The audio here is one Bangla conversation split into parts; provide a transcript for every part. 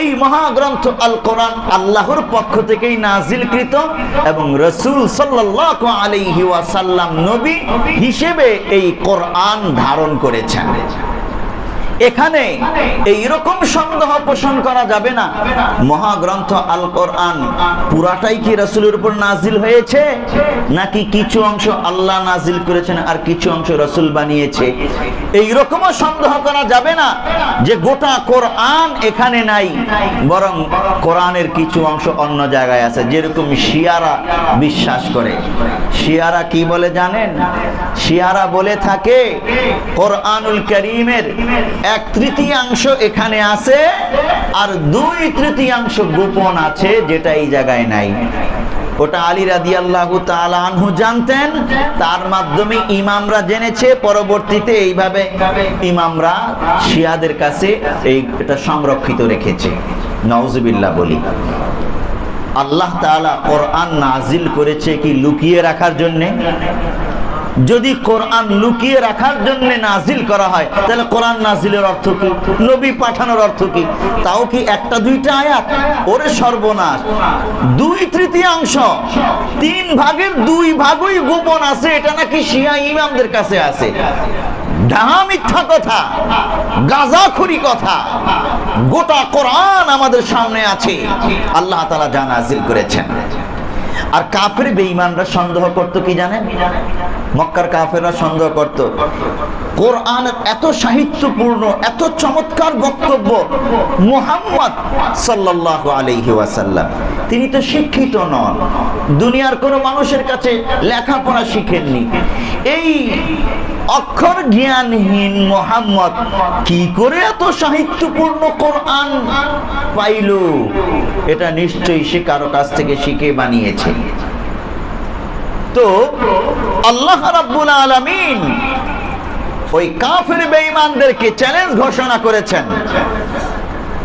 এই মহাগ্রন্থ আল কোরআন আল্লাহর পক্ষ থেকেই নাজিলকৃত এবং রসুল সাল্লাল্লাহু আলাইহি ওয়াসাল্লাম নবী হিসেবে এই কোরআন ধারণ করেছেন। এখানে এইরকম সন্দেহ পোষণ করা যাবে না। মহাগ্রন্থ আল কোরআন পুরাটাই কি রসুলের উপর নাজিল হয়েছে? নাকি কিছু অংশ আল্লাহ নাজিল করেছেন আর কিছু অংশ রসুল বানিয়েছে? এইরকমও সন্দেহ করা যাবে না যে গোটা কোরআন এখানে নাই, বরং কোরআনের কিছু অংশ অন্য জায়গায় আছে। যেরকম শিয়ারা বিশ্বাস করে। শিয়ারা কি বলে জানেন? শিয়ারা বলে থাকে, কোরআনুল করিমের এক তৃতীয়াংশ এখানে আছে আর দুই তৃতীয়াংশ গোপন আছে, যেটা এই জায়গায় নাই। ওটা আলী রাদি আল্লাহ আনহু জানতেন, তার মাধ্যমে ইমামরা জেনেছে, পরবর্তীতে এইভাবে ইমামরা শিয়াদের কাছে এই এটা সংরক্ষিত রেখেছে। নওজবিল্লা বলি। আল্লাহ তাআলা কোরআন নাজিল করেছে কি লুকিয়ে রাখার জন্যে? যদি কোরআন লুকিয়ে রাখার জন্য নাজিল করা হয়, তাহলে কোরআন নাজিলের অর্থ কি? নবী পাঠানোর অর্থ কি? তাও কি একটা দুইটা আয়াত? ওরে সর্বনাশ। দুই তৃতীয়াংশ, তিন ভাগের দুই ভাগই গোপন আছে, এটা নাকি শিয়া ইমামদের কাছে আছে। ঢাহা মিথ্যা কথা গাজাখুরি কথা, গোটা কোরআন আমাদের সামনে আছে। আল্লাহ তালা যা নাজিল করেছেন। আর কাফের বেঈমানরা সন্দেহ করতো কি জানেন? মক্কার কাফেররা সন্দেহ করত। কোরআন এত সাহিত্যপূর্ণ, এত চমৎকার বক্তব্য মুহাম্মদ সাল্লাল্লাহু আলাইহি ওয়াসাল্লাম। তিনি তো শিক্ষিত নন। দুনিয়ার কোনো মানুষের কাছে লেখাপড়া শিখেননি। এই অক্ষর জ্ঞানহীন মোহাম্মদ কি করে এত সাহিত্যপূর্ণ কোরআন পাইল? এটা নিশ্চয়ই সে কারও কাছ থেকে শিখে বানিয়েছে। তো আল্লাহ রাব্বুল আলামিন ওই কাফের বেঈমানদেরকে চ্যালেঞ্জ ঘোষণা করেছেন।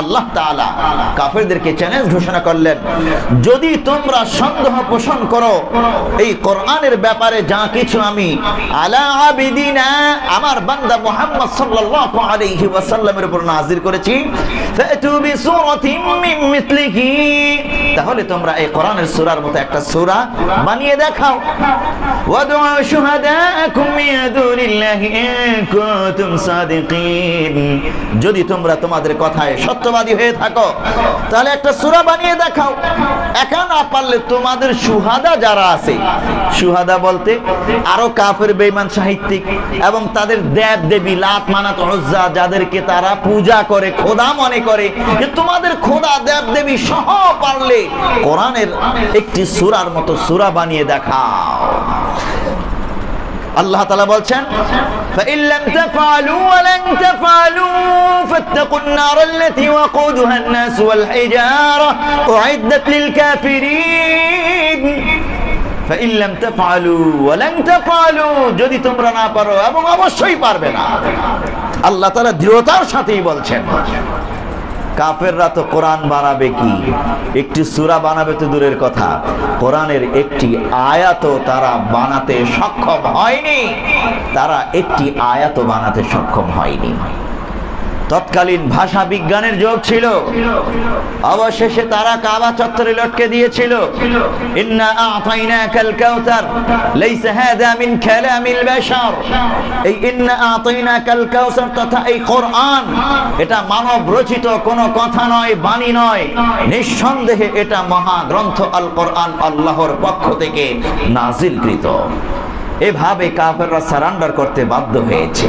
আল্লাহ তাআলা কাফেরদেরকে চ্যালেঞ্জ ঘোষণা করলেন, যদি তোমরা সন্দেহ পোষণ করো, এই কোরআনের ব্যাপারে যা কিছু আমি আলা আবিদিনা, আমার বান্দা মুহাম্মদ সাল্লাল্লাহু আলাইহি ওয়াসাল্লামের উপর নাজির করেছি, ফাতু বিসূরাতিন মিন মিথলিহি তাহলে তোমরা এই কোরআনের সুরার মতো একটা সূরা বানিয়ে দেখাও। ওয়াদউ শুহাদাকুম মিন কুনতুম সাদিকিন। যদি তোমরা তোমাদের কথায় সত্যবাদী হয়ে থাকো, তাহলে একটা সূরা বানিয়ে দেখাও। একা না পারলে তোমাদের সুহাদা যারা আছে সুহাদা বলতে আরো কাফের বেঈমান সাহিত্যিক এবং তাদের দেব দেবী লাত মানাত উজ্জা যাদেরকে তারা পূজা করে খোদা মনে করে যে তোমাদের খোদা দেব দেবী সহ পারলে কোরআনের একটি সূরার মতো সূরা বানিয়ে দেখাও আল্লাহ তালা বলছেন فإن لم تفعلوا ولن تفعلوا فاتقوا النار التي وقودها الناس والحجارة أعدت للكافرين فإن لم تفعلوا ولن تفعلوا যদি তোমরা না পারো এবং অবশ্যই পারবে না আল্লাহ তাআলা দৃঢ়তার সাথেই বলছেন কাফেররা তো কোরআন বানাবে কি একটি সূরা বানাবে তো দূরের কথা কোরআনের একটি আয়াতও তারা বানাতে সক্ষম হয়নি তারা একটি আয়াতও বানাতে সক্ষম হয়নি তৎকালীন ভাষা বিজ্ঞানের যোগ ছিল। অবশেষে তারা কাবা চত্বরে লটকে দিয়েছিল। ইন্না আতাইনাকাল কাউসার লাইসা হাদা মিন কালামিল বাশার। এই ইন্না তথা এই কোরআন, এটা মানব রচিত কোনো কথা নয়, বাণী নয়। নিঃসন্দেহে এটা মহা গ্রন্থ আল কোরআন আল্লাহর পক্ষ থেকে নাজিলকৃত। এভাবে কাফেররা সারান্ডার করতে বাধ্য হয়েছে।